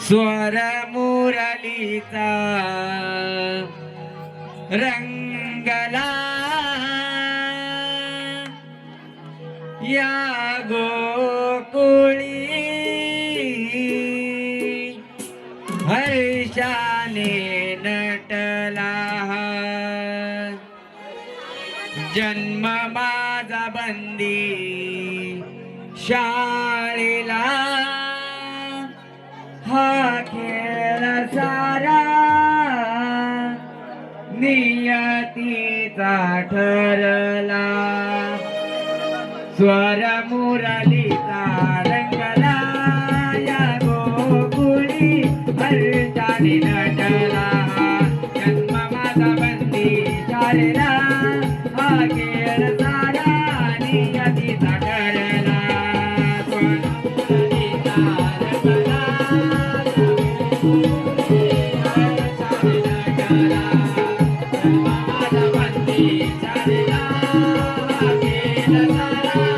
स्वर मुरलीचा रंगला. या गोकुळी हर्षाने नटला. जन्म माझा बंदी. शाळेला. हा खेळ सारा. नियतीचा ठरला. Swara Thank you.